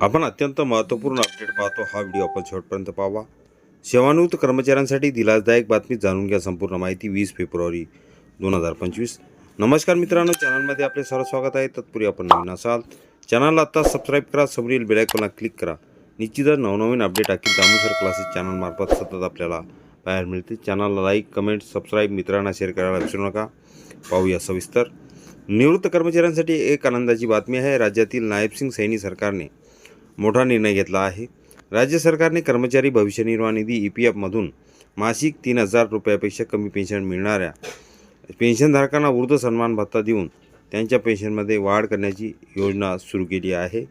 आपण अत्यंत महत्त्वपूर्ण अपडेट पाहतो. हा व्हिडिओ आपण शेवटपर्यंत पाहावा. सेवानिवृत्त कर्मचाऱ्यांसाठी दिलासदायक बातमी जाणून घ्या. संपूर्ण माहिती वीस फेब्रुवारी दोन हजार पंचवीस. नमस्कार मित्रांनो. चॅनलमध्ये आपले सर्व स्वागत आहे. तत्पूर्वी आपण नवीन असाल चॅनलला आत्ता सबस्क्राईब करा. समोरील बेलायकॉनला क्लिक करा. निश्चितच नवनवीन अपडेट आखील दामोसर क्लासेस चॅनलमार्फत सतत आपल्याला पाहायला मिळते चॅनलला लाईक कमेंट सबस्क्राईब मित्रांना शेअर करायला विसरू नका. पाहूया सविस्तर. निवृत्त कर्मचाऱ्यांसाठी एक आनंदाची बातमी आहे. राज्यातील नायब सिंग सैनी सरकारने मोठा निर्णय घेतला आहे. राज्य सरकारने कर्मचारी भविष्य निर्वाह निधी ई पी एफमधून मासिक तीन हजार रुपयापेक्षा कमी पेन्शन मिळणाऱ्या पेन्शनधारकांना वृद्ध सन्मान भत्ता देऊन त्यांच्या पेन्शनमध्ये वाढ करण्याची योजना सुरू केली आहे.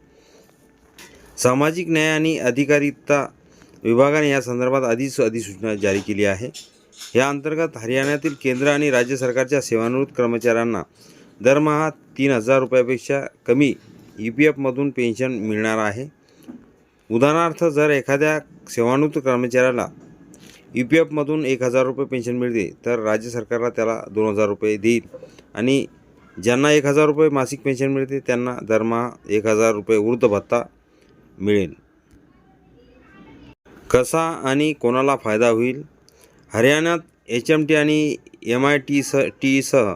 सामाजिक न्याय आणि अधिकारिता विभागाने या संदर्भात आधीच अधिसूचना जारी केली आहे. या अंतर्गत हरियाणातील केंद्र आणि राज्य सरकारच्या सेवानिवृत्त कर्मचाऱ्यांना दरमहा तीन हजार रुपयापेक्षा कमी ई पी एफमधून पेन्शन मिळणार आहे. उदाहरणार्थ जर एखाद्या सेवानिवृत्त कर्मचाऱ्याला ई पी एफमधून एक हजार रुपये पेन्शन मिळते तर राज्य सरकारला त्याला दोन हजार रुपये देईल. आणि ज्यांना एक हजार रुपये मासिक पेन्शन मिळते त्यांना दरमहा एक हजार रुपये वृद्ध भत्ता मिळेल. कसा आणि कोणाला फायदा होईल? हरियाणात एच एम टी आणि एम आय टी स टीसह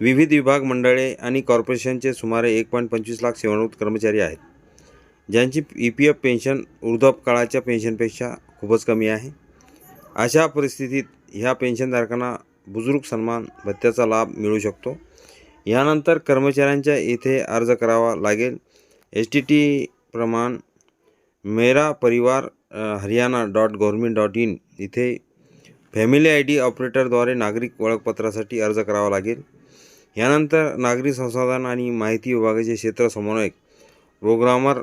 विविध विभाग मंडळे आणि कॉर्पोरेशनचे सुमारे एक पॉईंट पंचवीस लाख सेवानिवृत्त कर्मचारी आहेत. ज्यांची ई पी एफ पेन्शन वृद्धापकाळाच्या पेन्शनपेक्षा खूपच कमी आहे. अशा परिस्थितीत ह्या पेन्शनधारकांना बुजुर्ग सन्मान भत्त्याचा लाभ मिळू शकतो. यानंतर कर्मचाऱ्यांच्या येथे अर्ज करावा लागेल. एस टी टी प्रमाण Mera Parivar Haryana dot government dot in इथे फॅमिली आय डी ऑपरेटरद्वारे नागरिक ओळखपत्रासाठी अर्ज करावा लागेल. यानंतर नागरी संसाधन आणि माहिती विभागाचे क्षेत्र समन्वयक प्रोग्रामर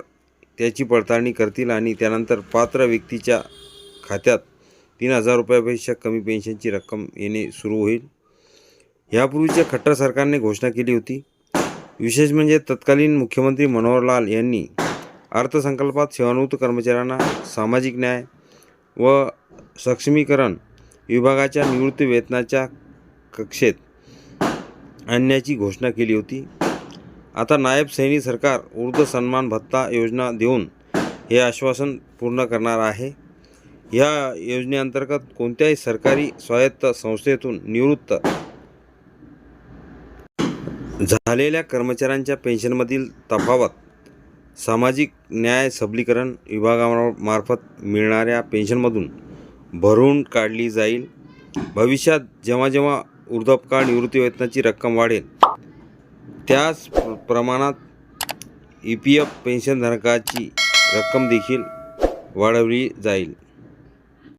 त्याची पडताळणी करतील आणि त्यानंतर पात्र व्यक्तीच्या खात्यात तीन हजार रुपयापेक्षा कमी पेन्शनची रक्कम येणे सुरू होईल. यापूर्वीच्या खट्टर सरकारने घोषणा केली होती. विशेष म्हणजे तत्कालीन मुख्यमंत्री मनोहरलाल यांनी अर्थसंकल्पात सेवानिवृत्त कर्मचाऱ्यांना सामाजिक न्याय व सक्षमीकरण विभागाच्या निवृत्ती वेतनाच्या कक्षेत आणण्याची घोषणा केली होती. आता नायब सैनी सरकार ऊर्ध सन्मान भत्ता योजना देऊन हे आश्वासन पूर्ण करणार आहे. या योजनेअंतर्गत कोणत्याही सरकारी स्वायत्त संस्थेतून निवृत्त झालेल्या कर्मचाऱ्यांच्या पेन्शनमधील तफावत सामाजिक न्याय सबलीकरण विभागामार्फत मिळणाऱ्या पेन्शनमधून भरून काढली जाईल. भविष्यात जेव्हा जेव्हा वृद्धापकाळ निवृत्तीवेतनाची रक्कम वाढेल. त्याच प्र- प्रमाणात ई पी एफ पेन्शनधारकाची रक्कम देखील वाढवली जाईल.